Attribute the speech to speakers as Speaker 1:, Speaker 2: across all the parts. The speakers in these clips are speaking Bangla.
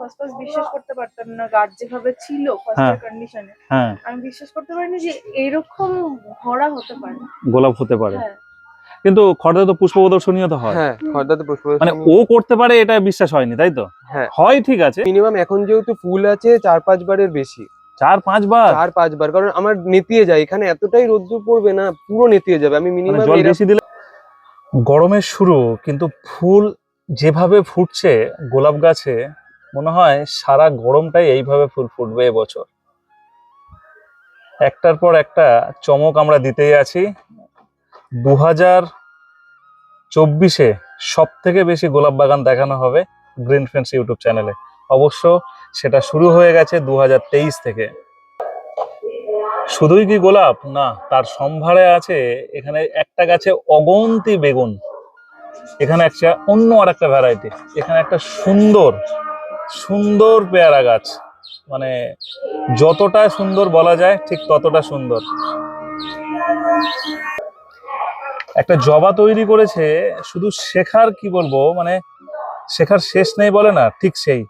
Speaker 1: ফার্স্ট ফার্স্ট বিশ্বাস করতে পারতাম না গাছ যেভাবে ছিল
Speaker 2: হ্যাঁ।
Speaker 1: ফার্স্ট কন্ডিশনে
Speaker 2: হ্যাঁ।
Speaker 1: আমি বিশ্বাস করতে পারিনি যে এরকম ভরা হতে পারে।
Speaker 2: গোলাপ হতে পারে।
Speaker 1: হ্যাঁ।
Speaker 2: কিন্তু খড়দা তো পুষ্প প্রদর্শনীয় তো হয়।
Speaker 3: হ্যাঁ পুষ্প
Speaker 2: মানে ও করতে পারে এটা বিশ্বাস হয়নি তাই তো?
Speaker 3: হ্যাঁ।
Speaker 2: হয় ঠিক আছে।
Speaker 3: মিনিমাম এখন যেহেতু ফুল আছে চার পাঁচ বারের বেশি।
Speaker 2: চার পাঁচবার
Speaker 3: চার পাঁচ বার কারণ আমার নেতিয়ে যায়। এখানে এতটাই রোদ্দুর পড়বে না পুরো নেতিয়ে যাবে। আমি
Speaker 2: মানে
Speaker 3: মিনিমাম
Speaker 2: জল বেশি দিলে গরমের শুরু কিন্তু ফুল যেভাবে ফুটছে গোলাপ গাছে মনে হয় সারা গরমটাই এইভাবে ফুল ফুটবে এবছর। একটার পর একটা চমক আমরা দিতেই আছি। দু হাজার চব্বিশে সব থেকে বেশি গোলাপ বাগান দেখানো হবে গ্রিন ফ্রেন্ডস ইউটিউব চ্যানেলে। অবশ্য সেটা শুরু হয়ে গেছে দু হাজার তেইশ থেকে। শুধুই কি গোলাপ? না, তার সম্ভারে আছে এখানে একটা গাছে অগন্তি বেগুন। এখানে একটা অন্য আর একটা ভ্যারাইটি এখানে একটা সুন্দর সুন্দর পেয়ারা গাছ। মানে যতটা সুন্দর বলা যায়, ঠিক ততটা সুন্দর। একটা জবা তৈরি করেছে, শুধু শেখার কি বলব মানে শেখার শেষ নেই বলে না, ঠিক সেই।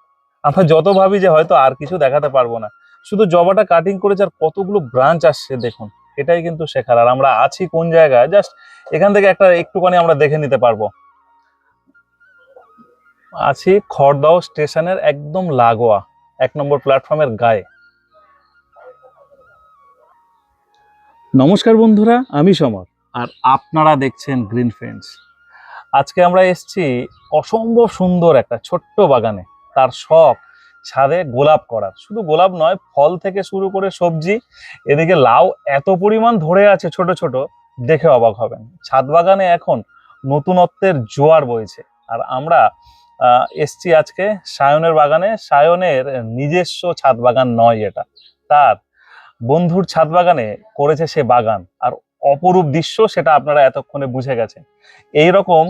Speaker 2: আমরা যত ভাবি যে হয়তো আর কিছু দেখাতে পারব না। শুধু জবাটা কাটিং করেছে আর কতগুলো ব্রাঞ্চ আসছে, দেখুন। এটাই কিন্তু শেখার। আর আমরা আছি কোন জায়গায়? জাস্ট এখান থেকে একটা একটুখানি আমরা দেখে নিতে পারব। আছি খড়দাও স্টেশনের একদম লাগোয়া এক নম্বর প্ল্যাটফর্মের গায়ে। নমস্কার বন্ধুরা আমি সমর। আর আপনারা দেখছেন গ্রিন ফ্রেন্ডস আজকে আমরা এসেছি অসম্ভব সুন্দর একটা ছোট্ট বাগানে। তার শখ ছাদে গোলাপ করার। শুধু গোলাপ নয় ফল থেকে শুরু করে সবজি এদিকে লাউ এত পরিমাণ ধরে আছে ছোট ছোট দেখে অবাক হবেন। ছাদ বাগানে এখন নতুনত্বের জোয়ার বইছে। আর আমরা এসছি আজকে সায়নের বাগানে। সায়নের নিজস্ব ছাদ বাগান নয় এটা। তার বন্ধুর ছাদ বাগানে করেছে সে বাগান। আর অপরূপ দৃশ্য সেটা আপনারা এতক্ষণে বুঝে গেছেন। এই রকম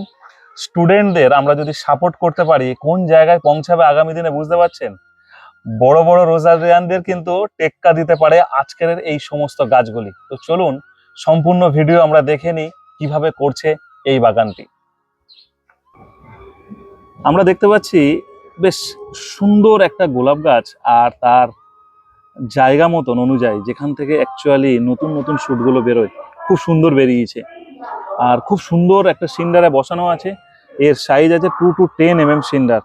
Speaker 2: স্টুডেন্টদের আমরা যদি সাপোর্ট করতে পারি, কোন জায়গায় পৌঁছাবে আগামী দিনে বুঝতে পারছেন? বড় বড় রোজারিয়ানদের কিন্তু টেক্কা দিতে পারে আজকের এই সমস্ত গাছগুলি। তো চলুন, সম্পূর্ণ ভিডিও আমরা দেখে নিই কীভাবে করছে এই বাগানটি। আমরা দেখতে পাচ্ছি বেশ সুন্দর একটা গোলাপ গাছ আর তার জায়গা মতন অনুযায়ী যেখান থেকে অ্যাকচুয়ালি নতুন নতুন শুটগুলো বেরোয় খুব সুন্দর বেরিয়েছে। আর খুব সুন্দর একটা সিন্ডারে বসানো আছে। এর সাইজ আছে two two ten M M cinder.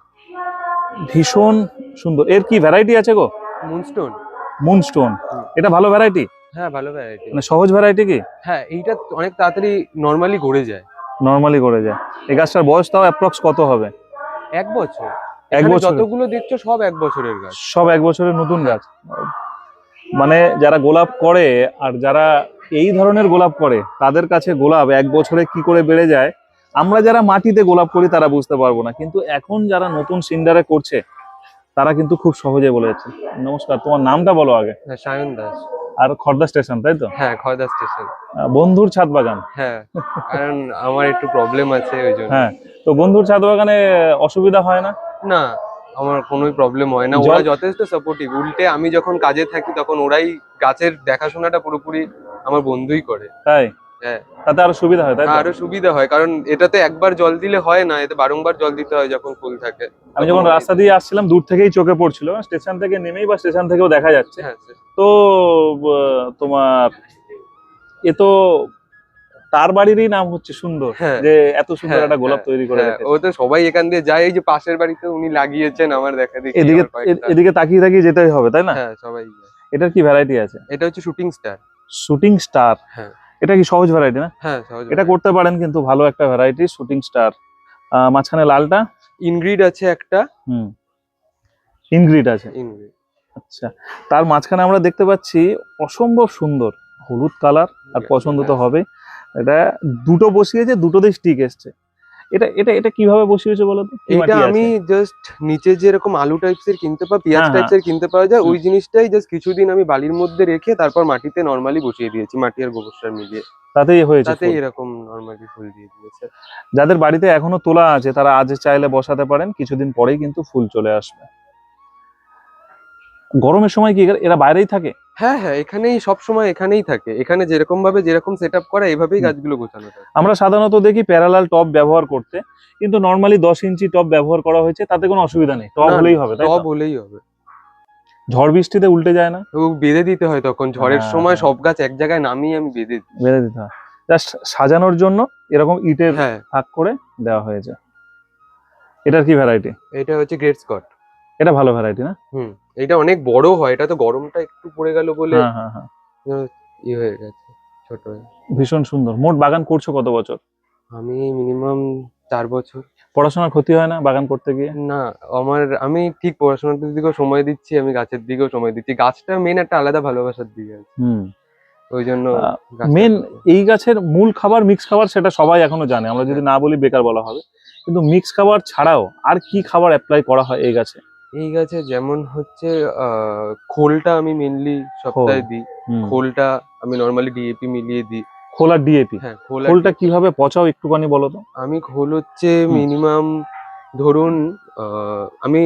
Speaker 2: ভীষণ সুন্দর। এর কি ভ্যারাইটি আছে গো?
Speaker 3: Moonstone
Speaker 2: moonstone. এটা ভালো ভ্যারাইটি
Speaker 3: হ্যাঁ ভালো ভ্যারাইটি
Speaker 2: মানে সহজ ভ্যারাইটি কি?
Speaker 3: হ্যাঁ এইটা অনেক তাড়াতাড়ি নর্মালি গড়ে যায়।
Speaker 2: নর্মালি করে যায়। এই গাছটার বয়স তাও অ্যাপ্রক্স কত হবে?
Speaker 3: এক বছর।
Speaker 2: এক বছর
Speaker 3: যতগুলো দেখছ সব এক বছরের গাছ।
Speaker 2: সব এক বছরের নতুন গাছ। মানে যারা গোলাপ করে আর যারা এই ধরনের গোলাপ করে তাদের কাছে গোলাপ এক বছরে কি করে বেড়ে যায়? আমরা যারা মাটিতে গোলাপ করি তারা বুঝতে পারব না। কিন্তু এখন যারা নতুন সিন্ডারে করছে তারা কিন্তু খুব সহজে বলে যাচ্ছে। নমস্কার তোমার নামটা বলো আগে।
Speaker 3: হ্যাঁ সায়ন দাস।
Speaker 2: আর খর্দা স্টেশন তাই তো?
Speaker 3: হ্যাঁ খর্দা স্টেশন।
Speaker 2: বন্ধুর ছাদ বাগান।
Speaker 3: হ্যাঁ কারণ আমার একটু প্রবলেম আছে ওই জন্য।
Speaker 2: হ্যাঁ তো বন্ধুর ছাদ বাগানে অসুবিধা হয় না?
Speaker 3: না আমার কোনোই প্রবলেম হয় না। ওরা যথেষ্ট সাপোর্টিভ উল্টে আমি যখন কাজে থাকি তখন ওরাই গাছের দেখাশোনাটা পুরোপুরি আমার বন্ধুই করে।
Speaker 2: তাই?
Speaker 3: হ্যাঁ।
Speaker 2: তাতে আরও সুবিধা হয় তাই
Speaker 3: আরও সুবিধা হয় কারণ এটাতে একবার জল দিলে হয় না এতে বারংবার জল দিতে হয় যখন ফুল থাকে।
Speaker 2: আমি যখন রাস্তা দিয়ে আসছিলাম দূর থেকেই চোখে পড়ছিল স্টেশন থেকে নেমেই বা স্টেশন থেকেও দেখা যাচ্ছে।
Speaker 3: হ্যাঁ
Speaker 2: তো তোমার এ তো তার বাড়িরই নাম হচ্ছে সুন্দর
Speaker 3: হ্যাঁ।
Speaker 2: যে এত সুন্দর
Speaker 3: হ্যাঁ,
Speaker 2: একটা গোলাপ তৈরি করে
Speaker 3: ও তো সবাই এখান দিয়ে যায় এই যে পাশের বাড়িতে উনি লাগিয়েছেন আমার দেখা দেখি
Speaker 2: এদিকে এদিকে তাকিয়ে তাকিয়ে যেতেই হবে তাই না?
Speaker 3: হ্যাঁ সবাই
Speaker 2: এটার কি ভ্যারাইটি আছে?
Speaker 3: এটা হচ্ছে শুটিং স্টার
Speaker 2: শুটিং স্টার
Speaker 3: হ্যাঁ।
Speaker 2: এটা কি সহজ ভ্যারাইটি না?
Speaker 3: হ্যাঁ সহজ
Speaker 2: এটা করতে পারেন কিন্তু ভালো একটা ভ্যারাইটি শুটিং স্টার মাঝখানে লালটা?
Speaker 3: ইনগ্রিড আছে একটা।
Speaker 2: হুম। ইনগ্রিড আছে।
Speaker 3: ইনগ্রিড
Speaker 2: আচ্ছা তার মাঝখানে আমরা দেখতে পাচ্ছি অসম্ভব সুন্দর হলুদ কালার আর পছন্দ তো হবে এটা দুটো বসিয়েছে দুটোতেই স্টিক এসছে। এটা এটা এটা কীভাবে বসিয়েছে বলো তো? আছে?
Speaker 3: আমি জাস্ট নিচে যেরকম আলু টাইপস এর কিনতে পাই পেঁয়াজ
Speaker 2: হ্যাঁ,
Speaker 3: টাইপস এর কিনতে পাওয়া যায় ওই জিনিসটাই জাস্ট কিছুদিন আমি বালির মধ্যে রেখে তারপর মাটিতে নর্মালি বসিয়ে দিয়েছি মাটি আর গোবর সার মিলিয়ে।
Speaker 2: তাতেই হয়েছে
Speaker 3: তাতে এরকম নর্মালি ফুল দিয়ে দিয়েছে।
Speaker 2: যাদের বাড়িতে এখনও তোলা আছে তারা আজ চাইলে বসাতে পারেন কিছুদিন পরেই কিন্তু ফুল চলে আসবে। গরমের সময় কি এরা বাইরেই থাকে?
Speaker 3: হ্যাঁ হ্যাঁ এখানেই সব সময় এখানেই থাকে। এখানে যেরকম ভাবে যেরকম সেট আপ করা এইভাবেই গাছগুলো গোছানো থাকে।
Speaker 2: আমরা সাধারণত দেখি প্যারালাল টপ ব্যবহার করতে কিন্তু নর্মালি দশ ইঞ্চি টপ ব্যবহার করা হয়েছে তাতে কোনো অসুবিধা নেই। টপ হলেই হবে?
Speaker 3: টব হলেই হবে।
Speaker 2: ঝড় বৃষ্টিতে উল্টে যায় না?
Speaker 3: বেঁধে দিতে হয় তখন। ঝড়ের
Speaker 2: হ্যাঁ,
Speaker 3: সময়
Speaker 2: হ্যাঁ।
Speaker 3: সব গাছ এক জায়গায় নামিয়ে আমি বেঁধে দিই।
Speaker 2: বেঁধে দিতে হয়। জাস্ট সাজানোর জন্য এরকম ইটের
Speaker 3: হ্যাঁ।
Speaker 2: ভাগ করে দেওয়া হয়েছে। এটার কি ভ্যারাইটি
Speaker 3: এটা হচ্ছে গ্রেট স্কট
Speaker 2: এটা ভালো ভ্যারাইটি না?
Speaker 3: হুম। এটা অনেক বড় হয় এটা তো গরমটা একটু পড়ে গেল বলে
Speaker 2: হ্যাঁ হ্যাঁ হ্যাঁ।
Speaker 3: ই হয়ে গেছে ছোট
Speaker 2: ভীষণ সুন্দর। মোট বাগান করছ কত বছর?
Speaker 3: আমি মিনিমাম চার বছর।
Speaker 2: পড়াশোনার ক্ষতি হয় না বাগান করতে গিয়ে?
Speaker 3: না আমার আমি ঠিক পড়াশোনার দিকেও সময় দিচ্ছি আমি গাছের দিকেও সময় দিচ্ছি। গাছটা মেন একটা আলাদা ভালোবাসার দিকে আছে।
Speaker 2: হুম।
Speaker 3: ওই জন্য
Speaker 2: মেন এই গাছের মূল খাবার মিক্স খাবার সেটা সবাই এখনও জানে। আমরা যদি না বলি বেকার বলা হবে। কিন্তু মিক্স খাবার ছাড়াও আর কি খাবার অ্যাপ্লাই করা হয় এই গাছে?
Speaker 3: এই গাছে যেমন হচ্ছে আহ, খোলটা আমি মেনলি সপ্তাহে দিই। খোলটা আমি নর্মালি ডিএপি মিলিয়ে দিই।
Speaker 2: খোলা ডিএপি
Speaker 3: হ্যাঁ খোল
Speaker 2: খোলটা কীভাবে পচাও একটুখানি বলো তো?
Speaker 3: আমি খোল হচ্ছে মিনিমাম ধরুন আমি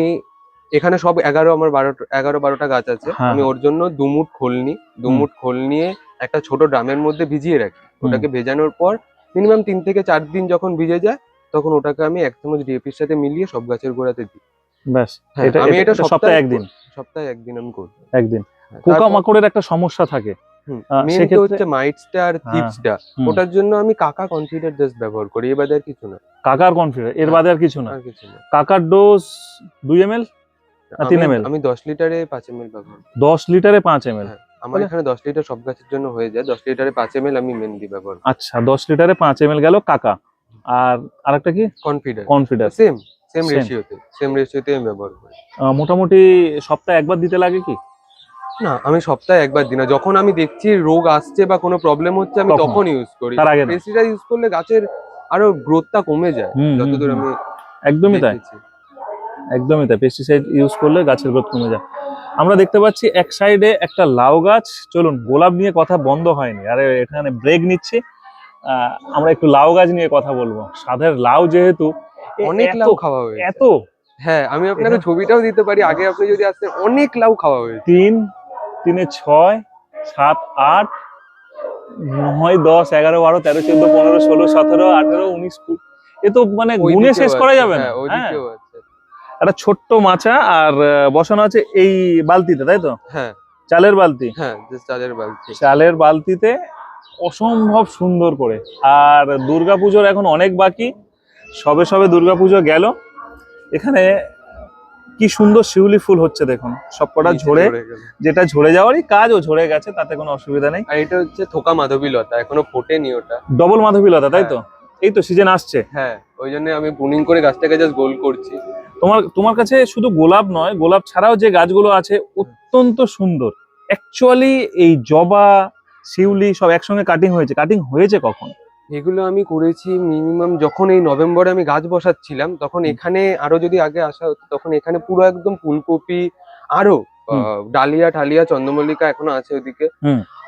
Speaker 3: এখানে সব এগারো আমার বারোটা এগারো বারোটা গাছ আছে।
Speaker 2: হ্যাঁ,
Speaker 3: আমি
Speaker 2: হ্যাঁ।
Speaker 3: ওর জন্য দুমুট খোল নিই। দুমুট খোল নিয়ে একটা ছোট ড্রামের মধ্যে ভিজিয়ে রাখি। ওটাকে ভেজানোর পর মিনিমাম তিন থেকে চার দিন যখন ভিজে যায় তখন ওটাকে আমি এক চামচ ডিএপির সাথে মিলিয়ে সব গাছের গোড়াতে দিই।
Speaker 2: ব্যাস
Speaker 3: হ্যাঁ,
Speaker 2: এটা
Speaker 3: আমি এটা
Speaker 2: সপ্তাহে একদিন।
Speaker 3: সপ্তাহে একদিন আমি করি।
Speaker 2: একদিন।
Speaker 3: হ্যাঁ,
Speaker 2: পোকা মাকড়ের একটা সমস্যা থাকে।
Speaker 3: হচ্ছে মাইটসটা আর
Speaker 2: হ্যাঁ,
Speaker 3: ওটার জন্য আমি কাকা জাস্ট ব্যবহার করি বাদে আর কিছু না।
Speaker 2: কাকার এর
Speaker 3: হ্যাঁ।
Speaker 2: বাদে আর কিছু না। কাকার ডোজ দুই এম এল তিন
Speaker 3: আমি- দশ লিটারে পাঁচ এম এল ব্যবহার করি।
Speaker 2: দশ লিটারে পাঁচ এম এল
Speaker 3: হ্যাঁ, আমার এখানে দশ লিটার সব গাছের জন্য হয়ে যায়। দশ লিটারে পাঁচ এম এল আমি মেনলি ব্যবহার
Speaker 2: আচ্ছা দশ লিটারে পাঁচ এম এল গেল কাকা। আর আরেকটা কি?
Speaker 3: Confident
Speaker 2: confidence
Speaker 3: same same. রেশিওতে same রেশিওতে আমি ব্যবহার করি।
Speaker 2: মোটামুটি সপ্তাহে একবার দিতে লাগে কি?
Speaker 3: না আমি সপ্তাহে একবার দিই না। যখন আমি দেখছি রোগ আসছে বা কোনো প্রবলেম হচ্ছে আমি
Speaker 2: তখন?
Speaker 3: ইউজ করি।
Speaker 2: তার আগে
Speaker 3: পেস্টিসাইড ইউজ করলে গাছের আরও গ্রোথটা কমে যায় যতদূর আমি
Speaker 2: একদমই তাই। একদমই তাই। পেস্টিসাইড ইউজ করলে গাছের গ্রোথ কমে যায়। আমরা দেখতে পাচ্ছি এক সাইডে একটা লাউ গাছ। চলুন গোলাপ নিয়ে কথা বন্ধ হয়নি। আরে এখানে ব্রেক নিচ্ছি। আহ, আমরা একটু লাউ গাছ নিয়ে কথা বলব। সাধের লাউ যেহেতু
Speaker 3: অনেক লাউ খাওয়া হয়েছে।
Speaker 2: এত?
Speaker 3: হ্যাঁ আমি আপনাকে ছবিটাও দিতে পারি আগে আপনি যদি আসতেন অনেক লাউ খাওয়া হয়েছে।
Speaker 2: তিন তিনে ছয় সাত আট নয় দশ এগারো বারো তেরো চোদ্দ পনেরো ষোলো সতেরো আঠেরো উনিশ এ তো মানে গুনে শেষ করা যাবে না।
Speaker 3: হ্যাঁ,
Speaker 2: হ্যাঁ। একটা ছোট্ট মাচা আর বসানো আছে এই বালতিতে তাই তো?
Speaker 3: হ্যাঁ।
Speaker 2: চালের বালতি?
Speaker 3: হ্যাঁ চালের বালতি।
Speaker 2: চালের বালতিতে অসম্ভব সুন্দর করে। আর দুর্গাপুজোর এখন অনেক বাকি। সবে সবে দুর্গাপুজো গেল। এখানে কি সুন্দর শিউলি ফুল হচ্ছে দেখুন। সবকটা ঝরে যেটা ঝরে যাওয়ারই কাজ ও ঝরে গেছে তাতে কোনো অসুবিধা নেই।
Speaker 3: আর এটা হচ্ছে থোকা মাধবী লতা এখনও ফোটেনি ওটা।
Speaker 2: ডবল মাধবীলতা তাই তো? এই তো সিজন আসছে।
Speaker 3: হ্যাঁ ওই জন্য আমি বুনিং করে গাছটাকে জাস্ট গোল করছি।
Speaker 2: তোমার তোমার কাছে শুধু গোলাপ নয় গোলাপ ছাড়াও যে গাছগুলো আছে অত্যন্ত সুন্দর। অ্যাকচুয়ালি এই জবা শিউলি সব একসঙ্গে কাটিং হয়েছে। কাটিং হয়েছে কখন?
Speaker 3: এগুলো আমি করেছি মিনিমাম যখন এই নভেম্বরে আমি গাছ বসাচ্ছিলাম তখন এখানে আরও যদি আগে আসা হতো তখন এখানে পুরো একদম ফুলকপি আরও। ডালিয়া ঠালিয়া চন্দ্রমল্লিকা এখনও আছে ওদিকে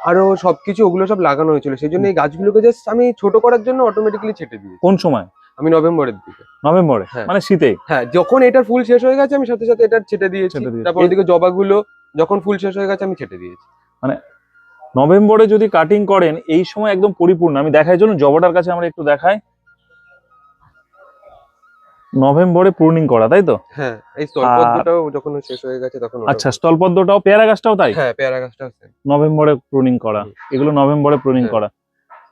Speaker 3: আরও সবকিছু ওগুলো সব লাগানো হয়েছিল। সেই জন্য এই গাছগুলোকে জাস্ট আমি ছোট করার জন্য অটোমেটিক্যালি ছেটে দিয়েছি।
Speaker 2: কোন সময়?
Speaker 3: আমি নভেম্বরের দিকে।
Speaker 2: নভেম্বরে
Speaker 3: হ্যাঁ।
Speaker 2: মানে শীতে?
Speaker 3: হ্যাঁ যখন এটার ফুল শেষ হয়ে গেছে আমি সাথে সাথে এটা ছেটে দিয়েছি। তারপর ওদিকে জবাগুলো যখন ফুল শেষ হয়ে গেছে আমি ছেটে দিয়েছি।
Speaker 2: নভেম্বরে যদি কাটিং করেন এই সময় একদম পরিপূর্ণ। আমি দেখাই জন্য জবাটার কাছে আমরা একটু দেখাই। নভেম্বরে প্রুনিং করা তাই তো?
Speaker 3: হ্যাঁ এই স্থলপদ্মটাও যখন শেষ হয়ে গেছে তখন
Speaker 2: আচ্ছা স্থলপদ্মটাও পেয়ারা গাছটাও তাই?
Speaker 3: হ্যাঁ পেয়ারা গাছটাও
Speaker 2: নভেম্বরে প্রুনিং করা এগুলো নভেম্বরে প্রুনিং
Speaker 3: হ্যাঁ।
Speaker 2: করা।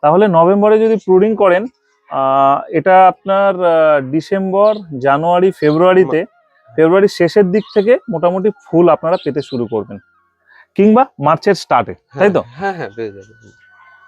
Speaker 2: তাহলে নভেম্বরে যদি প্রুনিং করেন এটা আপনার ডিসেম্বর জানুয়ারি ফেব্রুয়ারিতে ফেব্রুয়ারির শেষের দিক থেকে মোটামুটি ফুল আপনারা পেতে শুরু করবেন। কিংবা মার্চের স্টার্টে তাই তো?
Speaker 3: হ্যাঁ হ্যাঁ পেয়ে যাবে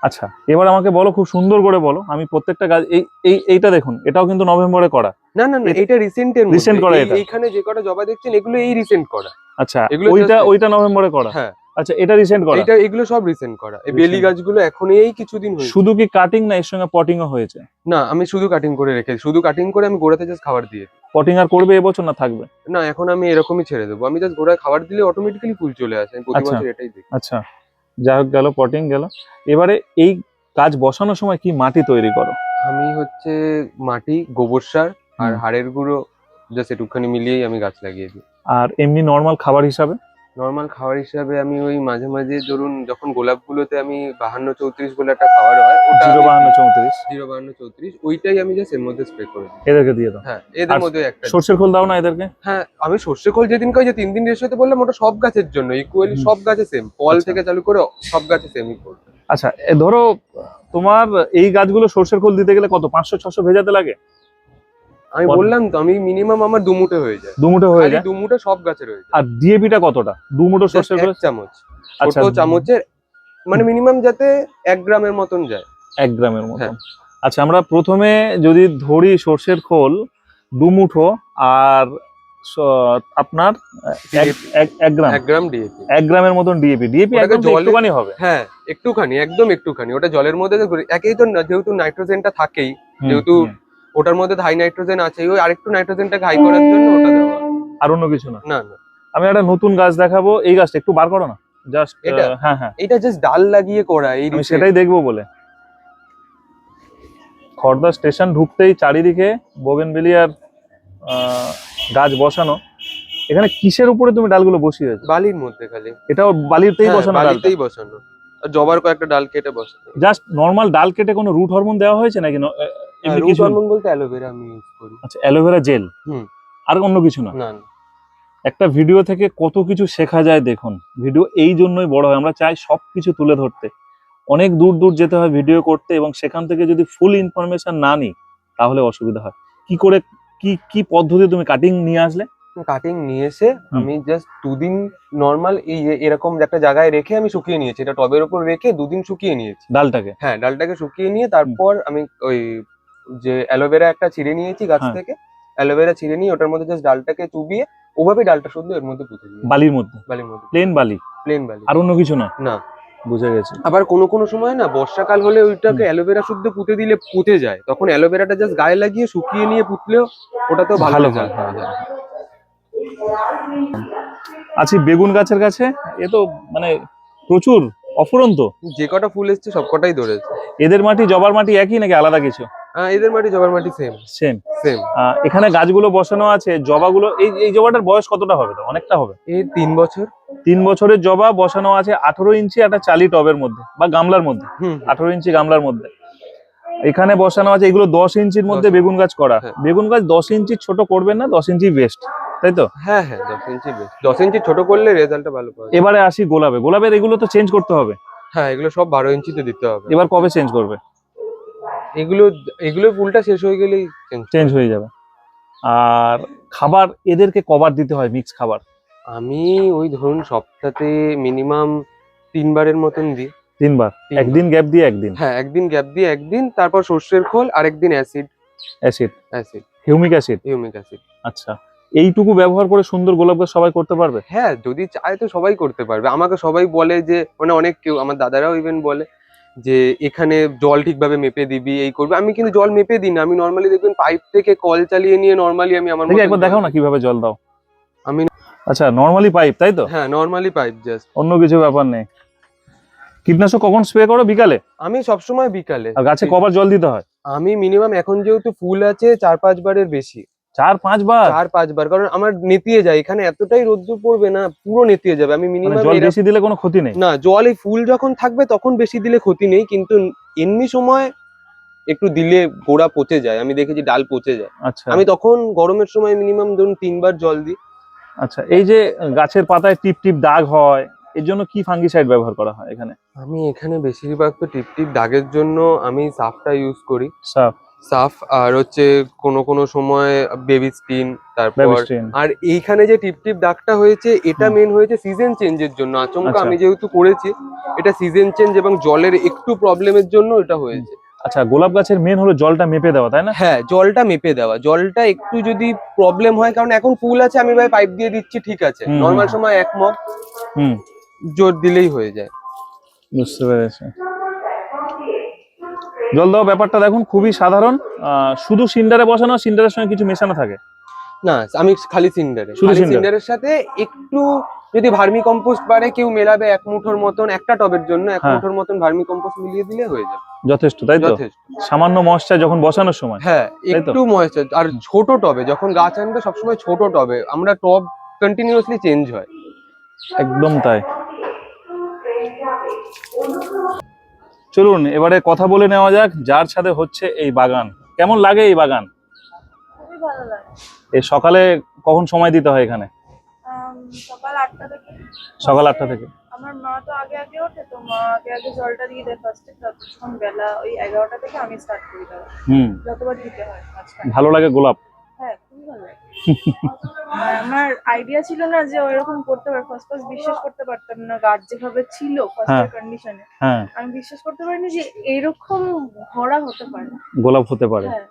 Speaker 2: আচ্ছা এবার আমাকে বলো খুব সুন্দর করে বলো আমি প্রত্যেকটা গাছ এই এই এইটা দেখুন এটাও কিন্তু নভেম্বরে করা।
Speaker 3: না না না
Speaker 2: এটা-
Speaker 3: এটা রিসেন্টের
Speaker 2: recent করা এটা।
Speaker 3: এইখানে যে কটা জবা দেখছেন এগুলো এই রিসেন্ট করা।
Speaker 2: আচ্ছা ওইটা ওইটা নভেম্বরে করা।
Speaker 3: হ্যাঁ।
Speaker 2: আচ্ছা এটা রিসেন্ট করা?
Speaker 3: এটা এগুলো সব রিসেন্ট করা। এই বেলি গাছগুলো এখন এই কিছুদিন হয়েছে।
Speaker 2: শুধু কি কাটিং না এর সঙ্গে পটিংও হয়েছে?
Speaker 3: না আমি শুধু কাটিং করে রেখেছি। শুধু কাটিং করে আমি গোড়াতে জাস্ট খাবার দিয়ে।
Speaker 2: পটিং আর করবে এবছর না থাকবে?
Speaker 3: না এখন আমি এরকমই ছেড়ে দেবো। আমি জাস্ট ঘোড়ায় খাবার দিলে অটোমেটিক্যালি ফুল চলে আসে। আমি প্রতি
Speaker 2: আচ্ছা।
Speaker 3: বছর এটাই দেখি।
Speaker 2: আচ্ছা। যাই হোক গেল পটিং গেল। এবারে এই গাছ বসানোর সময় কি মাটি তৈরি করো?
Speaker 3: আমি হচ্ছে মাটি গোবর সার আর হাড়ের গুঁড়ো জাস্ট একটুখানি মিলিয়েই আমি গাছ লাগিয়ে দিই।
Speaker 2: আর এমনি নর্মাল খাবার হিসাবে?
Speaker 3: নর্মাল খাবার হিসাবে আমি ওই মাঝে মাঝে ধরুন যখন গোলাপগুলোতে আমি বাহান্ন চৌত্রিশ বলে একটা খাবার হয় ওটা
Speaker 2: জিরো বাহান্ন চৌত্রিশ?
Speaker 3: জিরো বাহান্ন চৌত্রিশ ওইটাই আমি জাস্ট এর মধ্যে স্প্রে করে দিই।
Speaker 2: এদেরকে দিয়ে দাও।
Speaker 3: হ্যাঁ এদের মধ্যে একটা
Speaker 2: সর্ষের খোল দাও না এদেরকে?
Speaker 3: হ্যাঁ আমি সর্ষে খোল যেদিন কই যে তিন দিন রেশিওতে বললাম ওটা সব গাছের জন্য ইকুয়ালি সব গাছে সেম ফল
Speaker 2: আচ্ছা।
Speaker 3: থেকে চালু করে সব গাছে সেমই করবে।
Speaker 2: আচ্ছা ধরো তোমার এই গাছগুলো সর্ষের খোল দিতে গেলে কত পাঁচশো ছশো ভেজাতে লাগে?
Speaker 3: আমি বললাম তো আমি মিনিমাম আমার দুমুটে হয়ে যায়।
Speaker 2: দুমুঠো হয়ে
Speaker 3: খালি
Speaker 2: যায়?
Speaker 3: দুমুটে সব গাছের হয়ে যায়।
Speaker 2: আর ডিএপিটা কতটা? দুমুঠো
Speaker 3: Just
Speaker 2: সর্ষের খোল
Speaker 3: চামচ।
Speaker 2: আচ্ছা
Speaker 3: ছোট চামচের মানে মিনিমাম যাতে এক গ্রামের মতন যায়।
Speaker 2: এক গ্রামের মতো
Speaker 3: হ্যাঁ।
Speaker 2: আচ্ছা আমরা প্রথমে যদি ধরি সর্ষের খোল দুমুঠো আর আপনার এক- গ্রাম।
Speaker 3: এক গ্রাম ডিএপি
Speaker 2: এক গ্রামের মতন ডিএপি ডিএপি একদম একটুখানি হবে।
Speaker 3: হ্যাঁ একটুখানি একদম একটুখানি। ওটা জলের মধ্যে একেই তো যেহেতু নাইট্রোজেনটা থাকেই যেহেতু। ওটার মধ্যে হাই নাইট্রোজেন আছে ওই আরেকটু নাইট্রোজেনটাকে হাই করার জন্য ওটা দেওয়া
Speaker 2: আর অন্য কিছু না?
Speaker 3: না না।
Speaker 2: আমি একটা নতুন গাছ দেখাবো। এই গাছটা একটু বার করো না। জাস্ট
Speaker 3: এটা?
Speaker 2: হ্যাঁ হ্যাঁ।
Speaker 3: এটা জাস্ট ডাল লাগিয়ে করা এই
Speaker 2: আমি সেটাই দেখব বলে। খড়দা স্টেশন ঢুকতেই চারিদিকে বোগেনবেলিয়ার গাছ বসানো। এখানে কিসের উপরে তুমি ডালগুলো বসিয়েছো?
Speaker 3: বালির মধ্যে খালি।
Speaker 2: এটাও বালিতেই
Speaker 3: হ্যাঁ,
Speaker 2: বসানো
Speaker 3: বালিতেই বসানো। আর জবার কয়েকটা ডাল কেটে বসানো
Speaker 2: জাস্ট নর্মাল ডাল কেটে কোনো রুট হরমোন দেওয়া হয়েছে নাকি?
Speaker 3: রুট হরমোন বলতে অ্যালোভেরা আমি ইউজ করি।
Speaker 2: আচ্ছা অ্যালোভেরা জেল
Speaker 3: হুম।
Speaker 2: আর অন্য কিছু না?
Speaker 3: না না।
Speaker 2: একটা ভিডিও থেকে কত কিছু শেখা যায় দেখুন। ভিডিও এই জন্যই বড় হয় আমরা চাই সব কিছু তুলে ধরতে। অনেক দূর দূর যেতে হয় ভিডিও করতে এবং সেখান থেকে যদি ফুল ইনফরমেশন না নিই তাহলে অসুবিধা হয়। কি করে কি কি পদ্ধতি তুমি কাটিং নিয়ে আসলে?
Speaker 3: কাটিং নিয়ে এসে আমি জাস্ট দুদিন নর্মাল এই এরকম একটা জায়গায় রেখে আমি শুকিয়ে নিয়েছি এটা টবের উপর রেখে দুদিন শুকিয়ে নিয়েছি।
Speaker 2: ডালটাকে?
Speaker 3: হ্যাঁ ডালটাকে শুকিয়ে নিয়ে তারপর আমি ওই যে অ্যালোভেরা একটা ছিঁড়ে নিয়েছি গাছ
Speaker 2: হ্যাঁ।
Speaker 3: থেকে অ্যালোভেরা ছিঁড়ে নিয়ে ওটার মধ্যে জাস্ট ডালটাকে চুবিয়ে ওভাবে ডালটা শুদ্ধ এর মধ্যে পুঁতে দিই
Speaker 2: বালির মধ্যে?
Speaker 3: বালির মধ্যে।
Speaker 2: প্লেন বালি?
Speaker 3: প্লেন বালি।
Speaker 2: আর অন্য কিছু না?
Speaker 3: না।
Speaker 2: বুঝে গেছি।
Speaker 3: আবার কোনো কোনো সময় না বর্ষাকাল হলে ওইটাকে অ্যালোভেরা শুদ্ধ পুঁতে দিলে পুঁতে যায়। তখন অ্যালোভেরাটা জাস্ট গায়ে লাগিয়ে শুকিয়ে নিয়ে পুঁতলেও ওটাতেও ভালো
Speaker 2: ভালো
Speaker 3: রেজাল্ট
Speaker 2: হয়।
Speaker 3: যায়
Speaker 2: আছি বেগুন গাছের কাছে এ তো মানে প্রচুর অফুরন্ত।
Speaker 3: যে কটা ফুল এসছে সব কটাই ধরেছে।
Speaker 2: এদের মাটি জবার মাটি একই নাকি আলাদা কিছু?
Speaker 3: এদের মাটি জবার মাটি সেম
Speaker 2: সেম
Speaker 3: সেম
Speaker 2: এখানে গাছগুলো বসানো আছে জবাগুলো এই এই জবাটার বয়স কতটা হবে তো? অনেকটা হবে।
Speaker 3: এই তিন বছর।
Speaker 2: তিন বছরের জবা বসানো আছে আঠারো ইঞ্চি একটা চালি টবের মধ্যে বা গামলার মধ্যে। আঠারো ইঞ্চি গামলার মধ্যে। এখানে বসানো আছে এগুলো দশ ইঞ্চির মধ্যে বেগুন গাছ করা।
Speaker 3: হ্যাঁ।
Speaker 2: বেগুন গাছ দশ ইঞ্চি ছোট করবেন না দশ ইঞ্চি বেস্ট তাই তো?
Speaker 3: হ্যাঁ হ্যাঁ দশ ইঞ্চি বেশ দশ ইঞ্চি ছোট করলে রেজাল্টটা ভালো যায়।
Speaker 2: এবারে আসি গোলাপে। গোলাপের এগুলো তো চেঞ্জ করতে হবে।
Speaker 3: হ্যাঁ এগুলো সব বারো ইঞ্চিতে দিতে হবে।
Speaker 2: এবার কবে চেঞ্জ করবে?
Speaker 3: এগুলো এগুলো ফুলটা শেষ হয়ে গেলেই
Speaker 2: চেঞ্জ হয়ে যাবে। আর খাবার এদেরকে কভার দিতে হয় মিক্স খাবার।
Speaker 3: আমি ওই ধরুন সপ্তাহে মিনিমাম তিনবারের মতন দিই।
Speaker 2: তিনবার। একদিন গ্যাপ দিয়ে একদিন?
Speaker 3: হ্যাঁ একদিন গ্যাপ দিয়ে একদিন তারপর সর্ষের খোল আর একদিন acid
Speaker 2: acid
Speaker 3: acid
Speaker 2: humic acid
Speaker 3: humic acid
Speaker 2: আচ্ছা। এইটুকু ব্যবহার করে সুন্দর গোলাপ গাছ সবাই করতে পারবে?
Speaker 3: হ্যাঁ যদি চায় তো সবাই করতে পারবে। আমাকে সবাই বলে যে মানে অনেক কেউ আমার দাদারাও ইভেন বলে যে এখানে জল ঠিকভাবে মেপে দিবি এই করবি। আমি কিন্তু জল মেপে দিই না। আমি নর্মালি দেখবেন পাইপ থেকে কল চালিয়ে নিয়ে নর্মালি আমি আমার
Speaker 2: দেখি একবার দেখাও না কীভাবে জল দাও।
Speaker 3: আমি
Speaker 2: আচ্ছা নর্মালি পাইপ তাই তো?
Speaker 3: হ্যাঁ নর্মালি পাইপ জাস্ট
Speaker 2: অন্য কিছু ব্যাপার নেই। কীটনাশক কখন স্প্রে করো? বিকালে?
Speaker 3: আমি সবসময় বিকালে।
Speaker 2: আর গাছে কবার জল দিতে হয়?
Speaker 3: আমি মিনিমাম এখন যেহেতু ফুল আছে চার পাঁচ বারের বেশি।
Speaker 2: চার পাঁচবার
Speaker 3: চার পাঁচবার কারণ আমার নেতিয়ে যায় এখানে এতটাই রোদ্দুর পড়বে না পুরো নেতিয়ে যাবে আমি
Speaker 2: মানে
Speaker 3: মিনিমাম
Speaker 2: জল বেশি দিলে কোনো ক্ষতি নেই?
Speaker 3: না জল এই ফুল যখন থাকবে তখন বেশি দিলে ক্ষতি নেই কিন্তু এমনি সময় একটু দিলে গোড়া পচে যায় আমি দেখেছি ডাল পচে যায়।
Speaker 2: আচ্ছা।
Speaker 3: আমি তখন গরমের সময় মিনিমাম ধরুন তিনবার জল দিই।
Speaker 2: আচ্ছা এই যে গাছের পাতায় টিপ টিপ দাগ হয় এর জন্য কি ফাঙ্গিসাইড ব্যবহার করা হয় এখানে?
Speaker 3: আমি এখানে বেশিরভাগ তো টিপ টিপ দাগের জন্য আমি সাফটা ইউজ করি।
Speaker 2: সাফ
Speaker 3: সাফ আর হচ্ছে কোনো কোনো সময় বেবি স্পিন তারপর আর এইখানে যে টিপ টিপ দাগটা হয়েছে এটা মেন হয়েছে সিজন চেঞ্জের জন্য। আচমকা
Speaker 2: আচ্ছা।
Speaker 3: আমি যেহেতু করেছি এটা সিজন চেঞ্জ এবং জলের একটু প্রবলেমের জন্য এটা হয়েছে।
Speaker 2: আচ্ছা গোলাপ গাছের মেন হলো জলটা মেপে দেওয়া তাই না?
Speaker 3: হ্যাঁ জলটা মেপে দেওয়া। জলটা একটু যদি প্রবলেম হয় কারণ এখন ফুল আছে আমি ভাই পাইপ দিয়ে দিচ্ছি ঠিক আছে। নর্মাল সময় এক মগ
Speaker 2: হুম।
Speaker 3: জোর দিলেই হয়ে যায়।
Speaker 2: বুঝতে পেরেছি। জল দেওয়া ব্যাপারটা দেখুন খুবই সাধারণ। শুধু সিন্ডারে বসানো সিন্ডারের সঙ্গে কিছু মেশানো থাকে?
Speaker 3: না আমি খালি সিন্ডারে।
Speaker 2: শুধু
Speaker 3: সিন্ডারের সাথে একটু যদি ভার্মি কম্পোস্ট পারে কেউ মেলাবে এক মুঠোর মতন একটা টবের জন্য এক
Speaker 2: হ্যাঁ।
Speaker 3: মুঠোর মতন ভার্মি কম্পোস্ট মিলিয়ে দিলে হয়ে যাবে।
Speaker 2: যথেষ্ট তাই তো?
Speaker 3: যথেষ্ট।
Speaker 2: সামান্য মশা যখন বসানোর সময়
Speaker 3: হ্যাঁ একটু ময়েশ্চার আর ছোট টবে যখন গাছ আনবে সবসময় ছোট টবে আমরা টব কন্টিনিউয়াসলি চেঞ্জ হয়।
Speaker 2: একদম তাই। চলুন এবারে কথা বলে নেওয়া যাক যার সাথে হচ্ছে এই বাগান। কেমন লাগে এই বাগান? এই সকালে কখন সময় দিতে হয় এখানে?
Speaker 1: সকাল আটটা থেকে।
Speaker 2: সকাল আটটা থেকে।
Speaker 1: আমার মা তো আগে আগে ওঠে তো মা আগে আগে জলটা দিয়ে দেয় ফার্স্টে ততক্ষণ বেলা ওই এগারোটা থেকে আমি স্টার্ট করি
Speaker 2: হুম।
Speaker 1: যতবার দিতে হয়
Speaker 2: ভালো লাগে গোলাপ?
Speaker 1: খুবই ভালো লাগে আমার আইডিয়া ছিল না যে ওইরকম করতে পারে ফার্স্ট ফার্স্ট বিশ্বাস করতে পারতাম না গাছ যেভাবে ছিল ফার্স্টের
Speaker 2: হ্যাঁ।
Speaker 1: কন্ডিশনে
Speaker 2: হ্যাঁ।
Speaker 1: আমি বিশ্বাস করতে পারিনি যে এইরকম ভরা হতে পারে।
Speaker 2: গোলাপ হতে পারে।
Speaker 1: হ্যাঁ।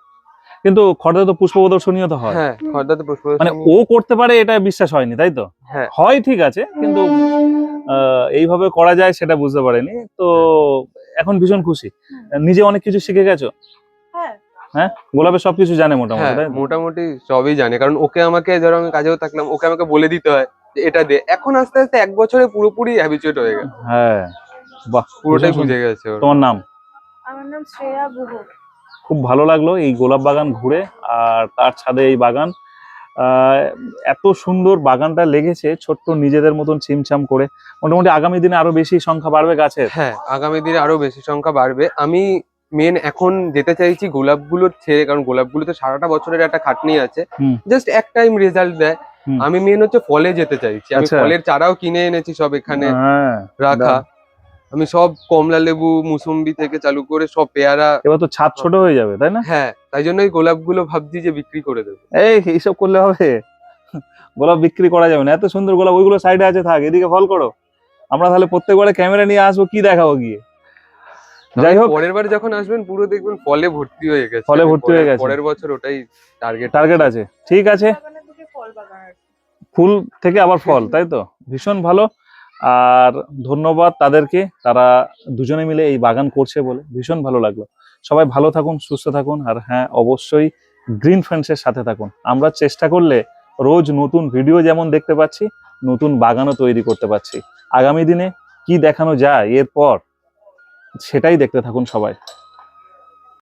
Speaker 2: কিন্তু খড়দা তো পুষ্প প্রদর্শনীয় তো হয়।
Speaker 3: হ্যাঁ খর্দাতে পুষ্প
Speaker 2: মানে ও করতে পারে এটা বিশ্বাস হয়নি তাই তো?
Speaker 3: হ্যাঁ।
Speaker 2: হয় ঠিক আছে কিন্তু আহ, এইভাবে করা যায় সেটা বুঝতে পারেনি। তো এখন ভীষণ খুশি। নিজে অনেক কিছু শিখে গেছো?
Speaker 1: হ্যাঁ?
Speaker 2: গোলাপের সবকিছু জানে মোটামুটি
Speaker 3: হ্যাঁ মোটামুটি সবই জানে। কারণ ওকে আমাকে ধরো আমি কাজেও থাকলাম ওকে আমাকে বলে দিতে হয় যে এটা দে। এখন আস্তে আস্তে এক বছরে পুরোপুরি হ্যাবিচুয়েট হয়ে গেছে।
Speaker 2: হ্যাঁ বাহ
Speaker 3: পুরোটাই বুঝে গেছে
Speaker 2: তোমার নাম?
Speaker 1: আমার নাম শ্রেয়া গুহ।
Speaker 2: খুব ভালো লাগল এই গোলাপ বাগান ঘুরে আর তার ছাদে এই বাগান। আহ, এত সুন্দর বাগানটা লেগেছে ছোট্ট নিজেদের মতন ছিমছাম করে। মোটামুটি আগামী দিনে আরও বেশি সংখ্যা বাড়বে গাছের?
Speaker 3: হ্যাঁ আগামী দিনে আরও বেশি সংখ্যা বাড়বে। আমি মেন এখন যেতে চাইছি গোলাপগুলো ছেড়ে কারণ গোলাপগুলো তো সারাটা বছরের একটা খাটনি আছে। জাস্ট এক টাইম রেজাল্ট দেয়। আমি মেন হচ্ছে ফলে যেতে চাইছি। আমি
Speaker 2: আচ্ছা।
Speaker 3: ফলের চারাও কিনে এনেছি সব এখানে
Speaker 2: হ্যাঁ
Speaker 3: রাখা। আমি সব কমলা লেবু মুসুম্বি থেকে চালু করে সব পেয়ারা
Speaker 2: এবার তো ছাদ ছোট হয়ে যাবে তাই না?
Speaker 3: হ্যাঁ তাই জন্যই গোলাপগুলো ভাবছি যে বিক্রি করে দেবো।
Speaker 2: এই এইসব করলে হবে? গোলাপ বিক্রি করা যাবে না। এত সুন্দর গোলাপ ওইগুলো সাইডে আছে থাক এদিকে ফল করো। আমরা তাহলে প্রত্যেকবারে ক্যামেরা নিয়ে আসব কি দেখাবো গিয়ে? যাই হোক।
Speaker 3: পরের বার যখন আসবেন পুরো দেখবেন ফলে ভর্তি হয়ে গেছে।
Speaker 2: ফলে ভর্তি হয়ে গেছে।
Speaker 3: পরের বছর ওটাই টার্গেট
Speaker 2: টার্গেট আছে। ঠিক আছে। ফুল থেকে আবার ফল তাই তো? ভীষণ ভালো। আর ধন্যবাদ তাদেরকে। তারা দুজনে মিলে এই বাগান করছে বলে ভীষণ ভালো লাগল। সবাই ভালো থাকুন সুস্থ থাকুন। আর হ্যাঁ অবশ্যই গ্রিন ফ্রেন্ডসের সাথে থাকুন। আমরা চেষ্টা করলে রোজ নতুন ভিডিও যেমন দেখতে পাচ্ছি নতুন বাগানও তৈরি করতে পারছি। আগামী দিনে কি দেখানো যায় এরপর সেটাই দেখতে থাকুন সবাই।